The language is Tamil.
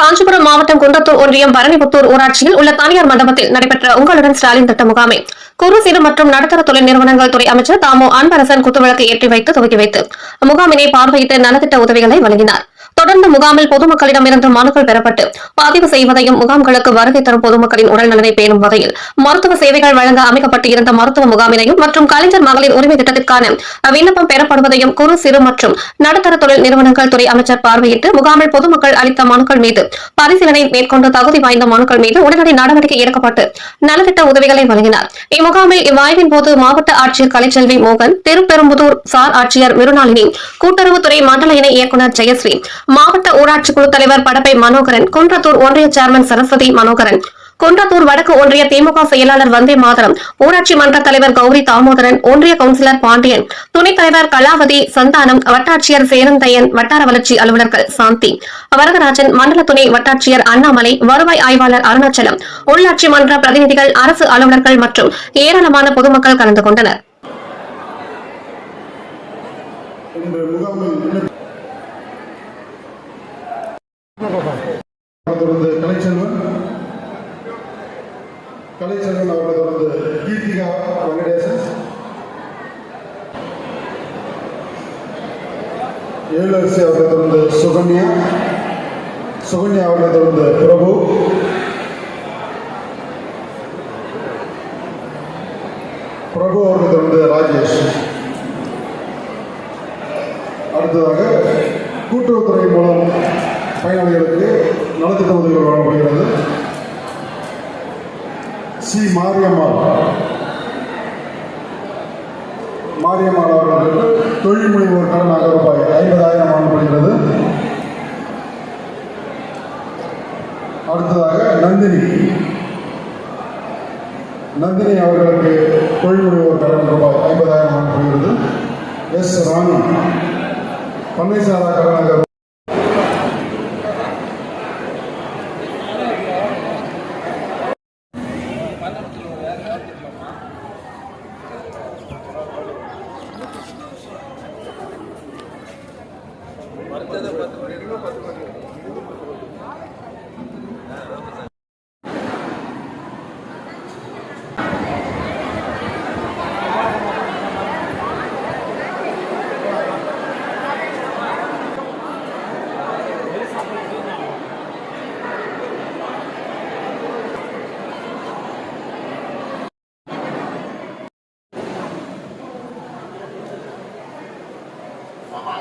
காஞ்சிபுரம் மாவட்டம் குன்றத்தூர் ஒன்றியம் பரணிபுத்தூர் ஊராட்சியில் உள்ள தனியார் மண்டபத்தில் நடைபெற்ற உங்களுடன் ஸ்டாலின் திட்ட முகாமை குறு சிறு மற்றும் நடுத்தர தொழில் நிறுவனங்கள் துறை அமைச்சர் தாமோ அன்பரசன் குத்துவிளக்கு ஏற்றி வைத்து துவக்கி வைத்து முகாமினை பார்வையிட்டு நலத்திட்ட உதவிகளை வழங்கினார். தொடர்ந்து முகாமில் பொதுமக்களிடமிருந்து மனுக்கள் பெறப்பட்டு பதிவு செய்வதையும் முகாம்களுக்கு வருகை தரும் பொதுமக்களின் உடல்நலனை பேணும் வகையில் மருத்துவ சேவைகள் வழங்க அமைக்கப்பட்டு இருந்த மருத்துவ முகாமினையும் மற்றும் கலைஞர் மகளிர் உரிமை திட்டத்திற்கான விண்ணப்பம் பெறப்படுவதையும் குறு சிறு மற்றும் நடுத்தர தொழில் நிறுவனங்கள் துறை அமைச்சர் பார்வையிட்டு முகாமில் பொதுமக்கள் அளித்த மனுக்கள் மீது பரிசீலனை மேற்கொண்டு தகுதி வாய்ந்த மனுக்கள் மீது உடனடி நடவடிக்கை எடுக்கப்பட்டு நலத்திட்ட உதவிகளை வழங்கினார். இம்முகாமில் இவ்வாய்வின் போது மாவட்ட ஆட்சியர் கலைச்செல்வி மோகன் திருப்பெரும்புதூர் சார் ஆட்சியர் மிருநாளினி கூட்டுறவுத்துறை மண்டல இணை இயக்குநர் ஜெயஸ்ரீ மாவட்ட ஊராட்சி குழு தலைவர் படப்பை மனோகரன் குன்றத்தூர் ஒன்றிய சேர்மன் சரஸ்வதி மனோகரன் குன்றத்தூர் வடக்கு ஒன்றிய திமுக செயலாளர் வந்தே மாதரம் ஊராட்சி மன்ற தலைவர் கௌரி தாமோதரன் ஒன்றிய கவுன்சிலர் பாண்டியன் துணைத் தலைவர் கலாவதி சந்தானம் வட்டாட்சியர் சேரந்தையன் வட்டார வளர்ச்சி அலுவலர்கள் சாந்தி வரதராஜன் மண்டல துணை வட்டாட்சியர் அண்ணாமலை வருவாய் ஆய்வாளர் அருணாச்சலம் உள்ளாட்சி மன்ற பிரதிநிதிகள் அரசு அலுவலர்கள் மற்றும் ஏராளமான பொதுமக்கள் கலந்து கொண்டனர் இந்த முகாமில் விண்ணப்ப- தொடர்ந்து கலைச்செல்வன் கலைச்செல்வன் அவர்களை தொடர்ந்து கீர்த்திகா வெங்கடேசன். ஏழரசி அவர்களை தொடர்ந்து சுகன்யா. சுகன்யா அவர்களை தொடர்ந்து பிரபு. பிரபு அவர்களை தொடர்ந்து ராஜேஷ். அடுத்ததாக கூட்டுறவுத்துறை மூலம் பயனாளிகளுக்கு நலத்திட்ட உதவிகள் வழங்கப்படுகிறது. சி மாரியம்மாள் மாரியம்மாள் அவர்களுக்கு தொழில் முனைவோர் கடனாக ரூபாய் ஐம்பதாயிரம் வழங்கப்படுகிறது அடுத்ததாக நந்தினி. நந்தினி அவர்களுக்கு தொழில் முனைவோர் கடன் ரூபாய் ஐம்பதாயிரம் வழங்கப்படுகிறது எஸ் ராணி. பண்ணைசாரா கடனாக பத்து மணி இன்னும் பத்து மணி